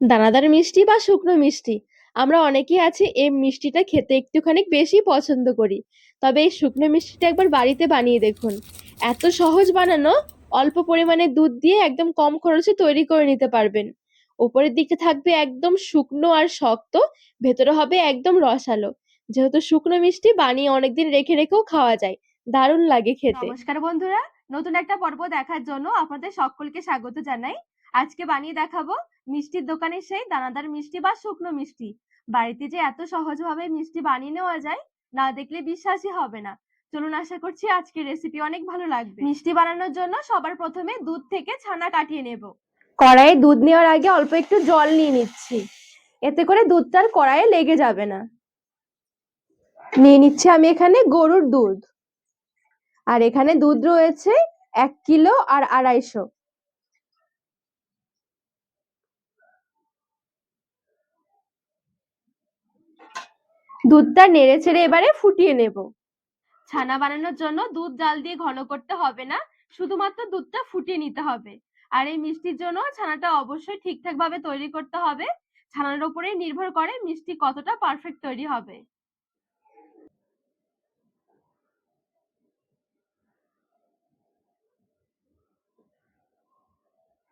দানাদার মিষ্টি বা শুকনো মিষ্টি। আমরা অনেকেই আছি এই মিষ্টিটা খেতে একটুখানি বেশি পছন্দ করি। তবে এই শুকনো মিষ্টিটা একবার বাড়িতে বানিয়ে দেখুন। এত সহজ বানানো, অল্প পরিমাণে দুধ দিয়ে একদম কম খরচে তৈরি করে নিতে পারবেন। উপরের দিকটা থাকবে একদম শুকনো আর শক্ত, ভেতরে হবে একদম রসালো। যেহেতু শুকনো মিষ্টি বানিয়ে অনেকদিন রেখে রেখেও খাওয়া যায়, দারুণ লাগে খেতে। নমস্কার বন্ধুরা, নতুন একটা পর্ব দেখার জন্য আপনাদের সকলকে স্বাগত জানাই। আজকে বানিয়ে দেখাবো মিষ্টির দোকানে সেই দানাদার মিষ্টি বা শুকনো মিষ্টি। বাড়িতে যে এত সহজভাবে মিষ্টি বানিয়ে নেওয়া যায়, না দেখলে বিশ্বাসই হবে না। চলুন আশা করছি আজকের রেসিপি অনেক ভালো লাগবে। মিষ্টি বানানোর জন্য সবার প্রথমে দুধ থেকে ছানা কাটিয়ে নেব। কড়াইয়ে দুধ নেওয়ার আগে অল্প একটু জল নিয়ে নিচ্ছি। এতে করে দুধটা আর কড়াইয়ে লেগে যাবে না। নিয়ে নিচ্ছি আমি এখানে গরুর দুধ। আর এখানে দুধ রয়েছে এক কিলো আর আড়াইশো। দুধটা নেড়ে ছেড়ে এবারে ফুটিয়ে নেব। ছানা বানানোর জন্য দুধ জাল দিয়ে ঘন করতে হবে না, শুধুমাত্র দুধটা ফুটিয়ে নিতে হবে। আর এই মিষ্টির জন্য ছানাটা অবশ্যই ঠিকঠাক ভাবে তৈরি করতে হবে। ছানার উপরেই নির্ভর করে মিষ্টি কতটা পারফেক্ট তৈরি হবে।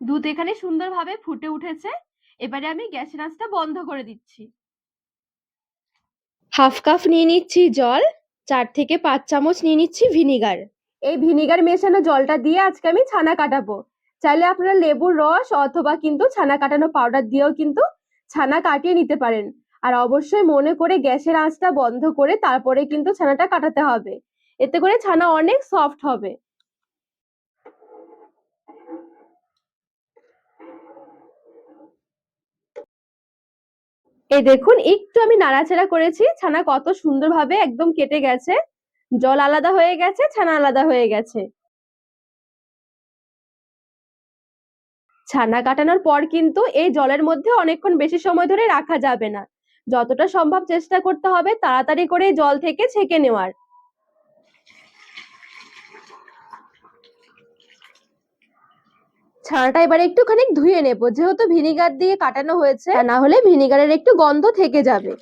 দুধ এখানে সুন্দরভাবে ফুটে উঠেছে। এবারে আমি গ্যাসের আঁচটা বন্ধ করে দিচ্ছি। হাফ কাপ নিয়ে নিচ্ছি জল, চার থেকে পাঁচ চামচ নিয়ে নিচ্ছি ভিনিগার। এই ভিনিগার মেশানো জলটা দিয়ে আজকে আমি ছানা কাটাবো। চাইলে আপনারা লেবুর রস অথবা কিন্তু ছানা কাটানো পাউডার দিয়েও কিন্তু ছানা কাটিয়ে নিতে পারেন। আর অবশ্যই মনে করে গ্যাসের আঁচটা বন্ধ করে তারপরে কিন্তু ছানাটা কাটাতে হবে। এতে করে ছানা অনেক সফট হবে। এই দেখুন, একটু আমি নাড়াচাড়া করেছি। ছানা কত সুন্দরভাবে একদম কেটে গেছে। জল আলাদা হয়ে গেছে, ছানা আলাদা হয়ে গেছে। ছানা কাটানোর পর কিন্তু এই জলের মধ্যে অনেকক্ষণ বেশি সময় ধরে রাখা যাবে না। যতটা সম্ভব চেষ্টা করতে হবে তাড়াতাড়ি করে জল থেকে ছেঁকে নেওয়ার। ছানাটা এবারে একটুখানি ধুয়ে নেব। যেহেতু ভিনিগার দিয়ে কাটানো হয়েছে না হলে ভিনিগারের একটু গন্ধ থেকে যাবে।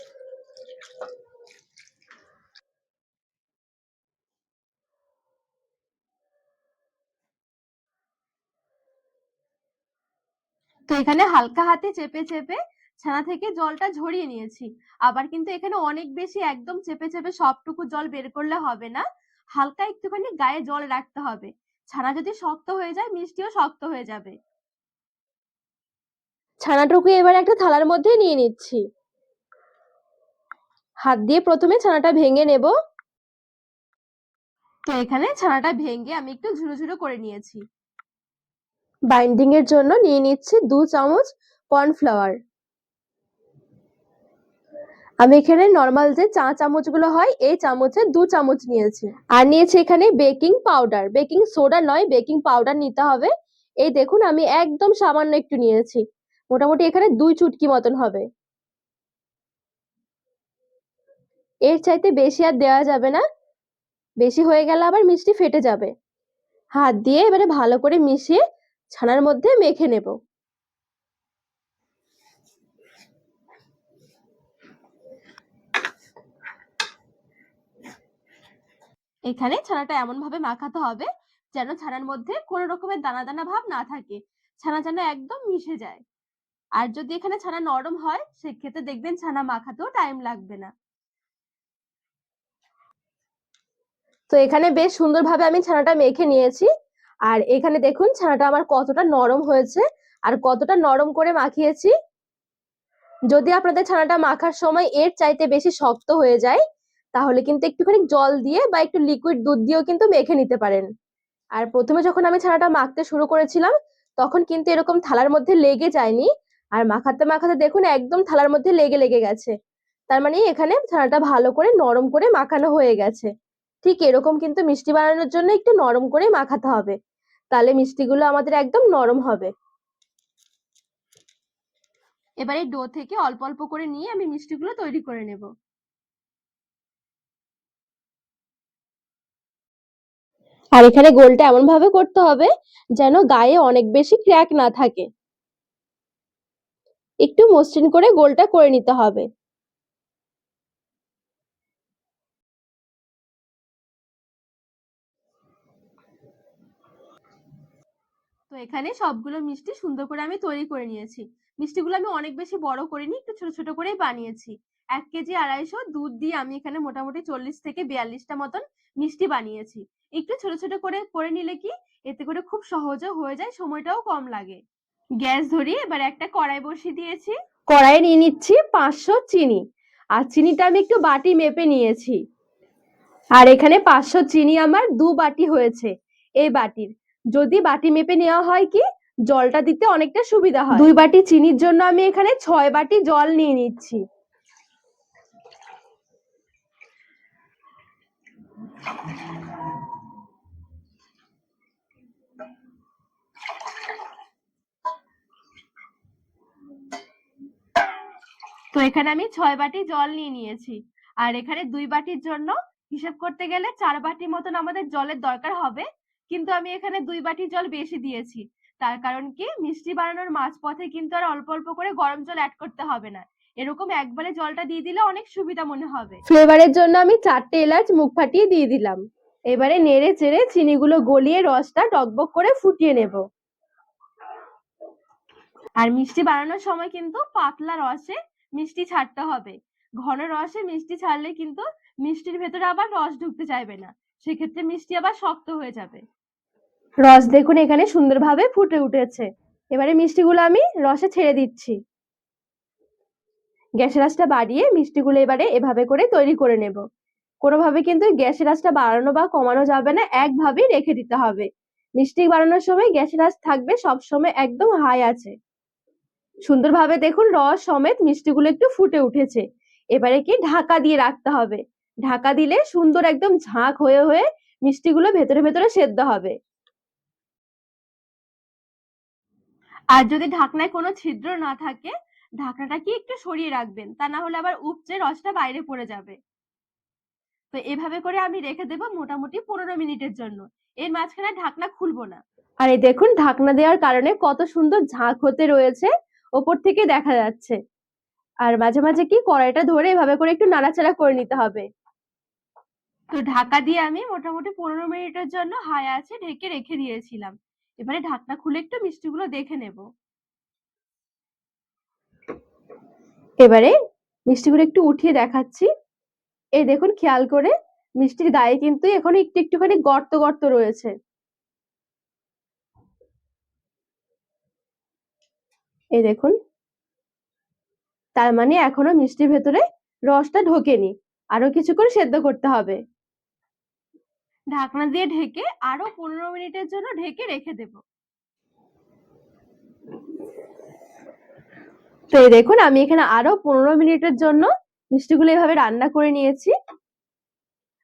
তো এখানে হালকা হাতে চেপে চেপে ছানা থেকে জলটা ঝরিয়ে নিয়েছি। আবার কিন্তু এখানে অনেক বেশি একদম চেপে চেপে সবটুকু জল বের করলে হবে না। হালকা একটুখানি গায়ে জল রাখতে হবে। ছানা যদি শক্ত হয়ে যায় মিষ্টিও শক্ত হয়ে যাবে। ছানাটুকু এবার একটা থালার মধ্যে নিয়ে নিচ্ছি। হাত দিয়ে প্রথমে ছানাটা ভেঙে নেব। তো এখানে ছানাটা ভেঙে আমি একটু ঝুরো ঝুরো করে নিয়েছি। বাইন্ডিং এর জন্য নিয়ে নিচ্ছি দু চামচ কর্নফ্লাওয়ার। আমি এখানে নর্মাল যে চা চামচগুলো হয়, এই চামচে দু চামচ নিয়েছি। আর নিয়েছি এখানে বেকিং পাউডার বেকিং সোডা নয় বেকিং পাউডার নিতে হবে। এই দেখুন, আমি একদম সামান্য একটু নিয়েছি। মোটামুটি এখানে দুই চুটকি মতন হবে। এর চাইতে বেশি আর দেওয়া যাবে না। বেশি হয়ে গেলে আবার মিষ্টি ফেটে যাবে। হাত দিয়ে এবারে ভালো করে মিশিয়ে ছানার মধ্যে মেখে নেব। এখানে ছানাটা এমন ভাবে মাখাতে হবে যেন ছানার মধ্যে কোনো রকমের দানা দানা ভাব না থাকে। ছানা যেন একদম মিশে যায়। আর যদি এখানে ছানা নরম হয়, সেক্ষেত্রে দেখবেন ছানা মাখাতেও টাইম লাগবে না। তো এখানে বেশ সুন্দরভাবে আমি ছানাটা মেখে নিয়েছি। আর এখানে দেখুন ছানাটা আমার কতটা নরম হয়েছে আর কতটা নরম করে মাখিয়েছি। যদি আপনাদের ছানাটা মাখার সময় এর চাইতে বেশি শক্ত হয়ে যায় তাহলে কিন্তু একটুখানি জল দিয়ে বা একটু লিকুইড দুধ দিয়েও কিন্তু মেখে নিতে পারেন। আর প্রথমে যখন আমি ছানাটা মাখতে শুরু করেছিলাম, তখন কিন্তু এরকম থালার মধ্যে লেগে যায়নি। আর মাখাতে মাখাতে দেখুন একদম থালার মধ্যে লেগে লেগে গেছে। তার মানে এখানে ছানাটা ভালো করে নরম করে মাখানো হয়ে গেছে। ঠিক এরকম কিন্তু মিষ্টি বানানোর জন্য একটু নরম করে মাখাতে হবে। তাহলে মিষ্টিগুলো আমাদের একদম নরম হবে। এবারে ডো থেকে অল্প অল্প করে নিয়ে আমি মিষ্টিগুলো তৈরি করে নেব। আর এখানে গোলটা এমন ভাবে করতে হবে যেন গায়ে অনেক বেশি ক্র্যাক না থাকে। একটু মসৃণ করে গোলটা করে নিতে হবে। তো এখানে সবগুলো মিষ্টি সুন্দর করে আমি তৈরি করে নিয়েছি। মিষ্টিগুলো আমি অনেক বেশি বড় করিনি, একটু ছোট ছোট করেই বানিয়েছি। এক কেজি আড়াইশো দুধ দিয়ে আমি এখানে মোটামুটি চল্লিশ থেকে বিয়াল্লিশটা মতন মিষ্টি বানিয়েছি। একটু ছোট ছোট করে করে নিলে কি এতে করে খুব সহজে হয়ে যায়, সময়টাও কম লাগে। গ্যাস ধরিয়ে এবার একটা কড়াই বসিয়ে দিয়েছি। কড়াইয়ে নিয়ে নিচ্ছি পাঁচশো চিনি। আর চিনিটা আমি একটু বাটি মেপে নিয়েছি। আর এখানে পাঁচশো চিনি আমার দু বাটি হয়েছে এই বাটির। যদি বাটি মেপে নেওয়া হয় কি জলটা দিতে অনেকটা সুবিধা হয়। দুই বাটি চিনির জন্য আমি এখানে ছয় বাটি জল নিয়ে নিচ্ছি। তো এখানে আমি ছয় বাটি জল নিয়ে নিয়েছি। আর এখানে দুই বাটির জন্য হিসাব করতে গেলে চার বাটি মতন আমাদের জলের দরকার হবে। কিন্তু আমি এখানে দুই বাটি জল বেশি দিয়েছি। তার কারণ কি, মিষ্টি বানানোর মাঝপথে কিন্তু আর অল্প অল্প করে গরম জল অ্যাড করতে হবে না। এরকম একবারে জলটা দিয়ে দিলে অনেক সুবিধা মনে হবে। ফ্লেভারের জন্য আমি চারটে এলাচ মুখ ফাটিয়ে দিয়ে দিলাম। এবারে নেড়ে চেড়ে চিনিগুলো গলিয়ে রসটা টকবক করে ফুটিয়ে নেব। আর মিষ্টি বানানোর সময় কিন্তু পাতলা রসে মিষ্টি ছাড়তে হবে। ঘন রসে মিষ্টি ছাড়লে কিন্তু মিষ্টির ভেতরে আবার রস ঢুকতে চাইবে না। সেক্ষেত্রে মিষ্টি আবার শক্ত হয়ে যাবে। রস দেখুন এখানে সুন্দরভাবে ফুটে উঠেছে। এবারে মিষ্টিগুলো আমি রসে ছেড়ে দিচ্ছি। গ্যাসের আঁচটা বাড়িয়ে মিষ্টিগুলো এবারে এভাবে করে তৈরি করে নেব। কোনোভাবে কিন্তু গ্যাসের আঁচটা বাড়ানো বা কমানো যাবে না একভাবেই রেখে দিতে হবে। মিষ্টি বানানোর সময় গ্যাসের আঁচ থাকবে সব সময় একদম হাই আছে। সুন্দরভাবে দেখুন রস সমেত মিষ্টিগুলো একটু ফুটে উঠেছে। এবারে কি ঢাকা দিয়ে রাখতে হবে। ঢাকা দিলে সুন্দর একদম ঝাঁক হয়ে হয়ে মিষ্টিগুলো ভেতরে ভেতরে সেদ্ধ হবে। আর যদি ঢাকনায় কোনো ছিদ্র না থাকে ঢাকনাটা কি একটু সরিয়ে রাখবেন, তা না হলে আবার উপচে রসটা বাইরে পড়ে যাবে। তো এভাবে করে আমি রেখে দেবো মোটামুটি পনেরো মিনিটের জন্য। এর মাঝখানে ঢাকনা খুলবো না। আর এই দেখুন, ঢাকনা দেওয়ার কারণে কত সুন্দর ঝাঁক হতে রয়েছে, ওপর থেকে দেখা যাচ্ছে। আর মাঝে মাঝে কি কড়াইটা ধরে এভাবে করে একটু নাড়াচাড়া করে নিতে হবে। তো ঢাকা দিয়ে আমি মোটামুটি পনেরো মিনিটের জন্য হাই আছে ঢেকে রেখে দিয়েছিলাম। এবারে ঢাকনা খুলে একটু মিষ্টিগুলো দেখে নেব। এবারে মিষ্টিগুলো একটু উঠিয়ে দেখাচ্ছি। এই দেখুন, খেয়াল করে মিষ্টির গায়ে কিন্তু এখন একটু একটুখানি গর্ত গর্ত রয়েছে। এই দেখুন। তার মানে এখনও মিষ্টির ভেতরে রসটা ঢোকেনি। আরও কিছুক্ষণ সেদ্ধ করতে হবে। ঢাকনা দিয়ে ঢেকে আরও পনেরো মিনিটের জন্য ঢেকে রেখে দেব। তো এই দেখুন, আমি এখানে আরও পনেরো মিনিটের জন্য মিষ্টিগুলো এভাবে রান্না করে নিয়েছি।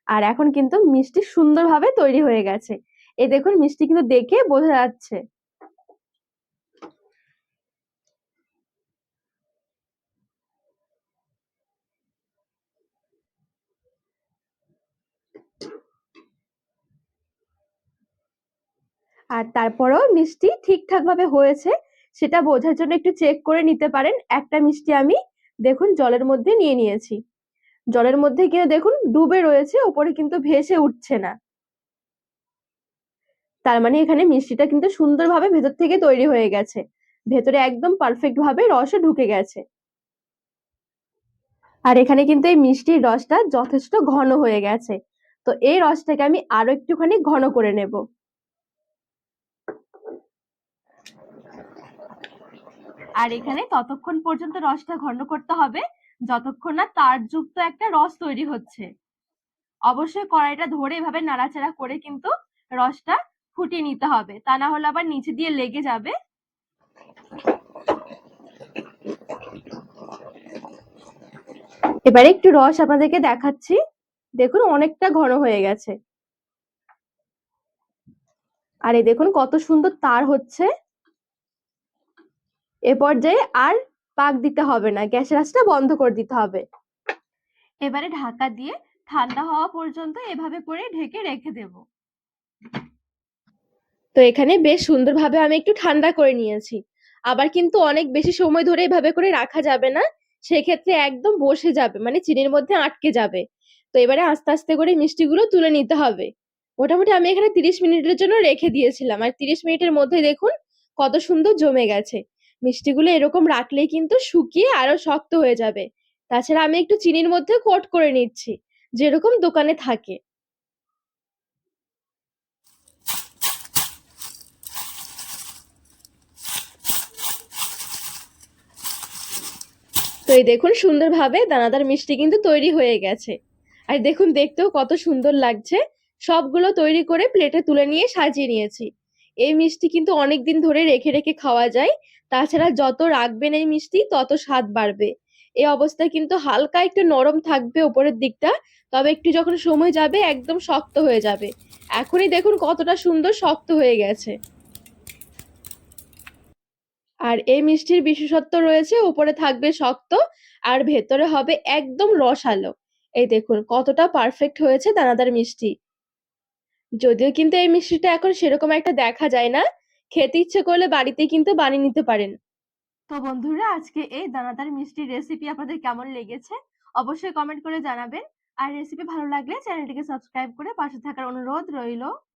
আর এখন কিন্তু মিষ্টি সুন্দরভাবে তৈরি হয়ে গেছে। এই দেখুন, মিষ্টি কিন্তু দেখে বোঝা যাচ্ছে। আর তারপরেও মিষ্টি ঠিকঠাক ভাবে হয়েছে। সেটা বোঝার জন্য একটু চেক করে নিতে পারেন। একটা মিষ্টি আমি দেখুন জলের মধ্যে নিয়ে নিয়েছি। জলের মধ্যে কিন্তু দেখুন ডুবে রয়েছে, ওপরে কিন্তু ভেসে উঠছে না। তার মানে এখানে মিষ্টিটা কিন্তু সুন্দরভাবে ভেতর থেকে তৈরি হয়ে গেছে। ভেতরে একদম পারফেক্ট ভাবে রসও ঢুকে গেছে। আর এখানে কিন্তু এই মিষ্টির রসটা যথেষ্ট ঘন হয়ে গেছে। তো এই রসটাকে আমি আরও একটুখানি ঘন করে নেব। আর এখানে ততক্ষণ পর্যন্ত রসটা ঘন করতে হবে, যতক্ষণ না তারযুক্ত একটা রস তৈরি হচ্ছে। অবশ্যই কড়াইটা ধরে এভাবে নাড়াচাড়া করে কিন্তু রসটা ফুটিয়ে নিতে হবে। তা না হলে আবার নিচে দিয়ে লেগে যাবে। এবারে একটু রস আপনাদেরকে দেখাচ্ছি। দেখুন, অনেকটা ঘন হয়ে গেছে। আর এই দেখুন কত সুন্দর তার হচ্ছে। এ পর্যায়ে আর পাক দিতে হবে না গ্যাসের আঁচটা বন্ধ করে দিতে হবে। এবারে ঢাকা দিয়ে ঠান্ডা হওয়া পর্যন্ত এভাবে করে ঢেকে রেখে দেব। তো এখানে বেশ সুন্দরভাবে আমি একটু ঠান্ডা করে নিয়েছি। আবার কিন্তু অনেক বেশি সময় ধরে এভাবে করে রাখা যাবে না, সেক্ষেত্রে একদম বসে যাবে মানে চিনির মধ্যে আটকে যাবে। তো এবারে আস্তে আস্তে করে মিষ্টিগুলো তুলে নিতে হবে। মোটামুটি আমি এখানে তিরিশ মিনিটের জন্য রেখে দিয়েছিলাম। আর তিরিশ মিনিটের মধ্যে দেখুন কত সুন্দর জমে গেছে। মিষ্টিগুলো এরকম রাখলেই কিন্তু শুকিয়ে আরও শক্ত হয়ে যাবে। তাছাড়া আমি একটু চিনির মধ্যে কোট করে নিচ্ছি, যেরকম দোকানে থাকে। তো এই দেখুন সুন্দরভাবে দানাদার মিষ্টি কিন্তু তৈরি হয়ে গেছে। আর দেখুন, দেখতেও কত সুন্দর লাগছে। সবগুলো তৈরি করে প্লেটে তুলে নিয়ে সাজিয়ে নিয়েছি। এই মিষ্টি কিন্তু অনেক দিন ধরে রেখে রেখে খাওয়া যায়। তাছাড়া যত রাখবেন এই মিষ্টি, তত স্বাদ বাড়বে। এই অবস্থায় কিন্তু হালকা একটু নরম থাকবে ওপরের দিকটা, তবে একটু যখন সময় যাবে একদম শক্ত হয়ে যাবে। এখনই দেখুন কতটা সুন্দর শক্ত হয়ে গেছে। আর এই মিষ্টির বিশেষত্ব রয়েছে, উপরে থাকবে শক্ত আর ভেতরে হবে একদম রসালো। এই দেখুন কতটা পারফেক্ট হয়েছে দানাদার মিষ্টি। যদিও কিন্তু এই মিষ্টিটা এখন সেরকম একটা দেখা যায় না। খেতে ইচ্ছে করলে বাড়িতে কিন্তু বানিয়ে নিতে পারেন। তো বন্ধুরা, আজকে এই দানাদার মিষ্টির রেসিপি আপনাদের কেমন লেগেছে অবশ্যই কমেন্ট করে জানাবেন। আর রেসিপি ভালো লাগলে চ্যানেলটিকে সাবস্ক্রাইব করে পাশে থাকার অনুরোধ রইল।